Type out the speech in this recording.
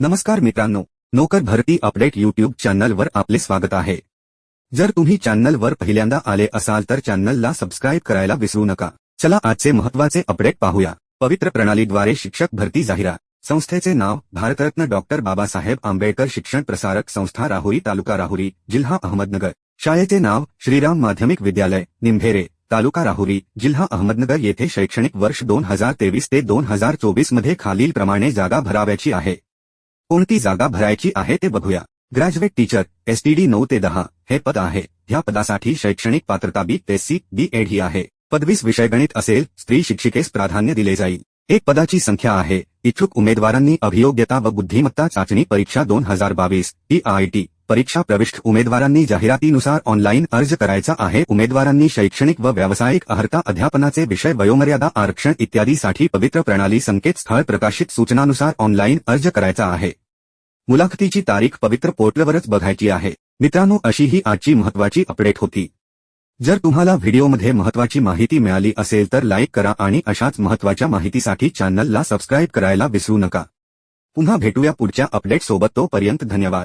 नमस्कार मित्रांनो नोकर भरती अपडेट युट्यूब चॅनलवर आपले स्वागत आहे. जर तुम्ही चॅनलवर पहिल्यांदा आले असाल तर चॅनलला सबस्क्राईब करायला विसरू नका. चला आजचे महत्त्वाचे अपडेट पाहूया. पवित्र प्रणालीद्वारे शिक्षक भरती जाहिरात संस्थेचे नाव भारतरत्न डॉक्टर बाबासाहेब आंबेडकर शिक्षण प्रसारक संस्था राहुरी तालुका राहुरी जिल्हा अहमदनगर. शाळेचे नाव श्रीराम माध्यमिक विद्यालय निंभेरे तालुका राहुरी जिल्हा अहमदनगर येथे शैक्षणिक वर्ष दोन हजार तेवीस ते दोन हजार चोवीसमध्ये खालीलप्रमाणे जागा भराव्याची आहे. कोणती जागा भरायची आहे ते बघूया. ग्रॅज्युएट टीचर एसटीडी नऊ ते दहा हे पद आहे. ह्या पदासाठी शैक्षणिक पात्रता बी एससी बी एड ही आहे. पदवीस विषय गणित असेल स्त्री शिक्षिकेस प्राधान्य दिले जाईल. एक पदाची संख्या आहे. इच्छुक उमेदवारांनी अभियोग्यता व बुद्धिमत्ता चाचणी परीक्षा दोन हजार बावीस टी परीक्षा प्रविष्ट उमेदवारांनी जाहिरातीनुसार ऑनलाईन अर्ज करायचा आहे. उमेदवारांनी शैक्षणिक व व्यावसायिक अर्हता अध्यापनाचे विषय वयोमर्यादा आरक्षण इत्यादीसाठी पवित्र प्रणाली संकेतस्थळ प्रकाशित सूचनानुसार ऑनलाईन अर्ज करायचा आहे. मुलाखतीची तारीख पवित्र पोर्टलवरच बघायची आहे. मित्रांनो अशी ही आजची महत्वाची अपडेट होती. जर तुम्हाला व्हिडिओमध्ये महत्वाची माहिती मिळाली असेल तर लाईक करा आणि अशाच महत्त्वाच्या माहितीसाठी चॅनलला सबस्क्राईब करायला विसरू नका. पुन्हा भेटूया पुढच्या अपडेट सोबत तोपर्यंत धन्यवाद.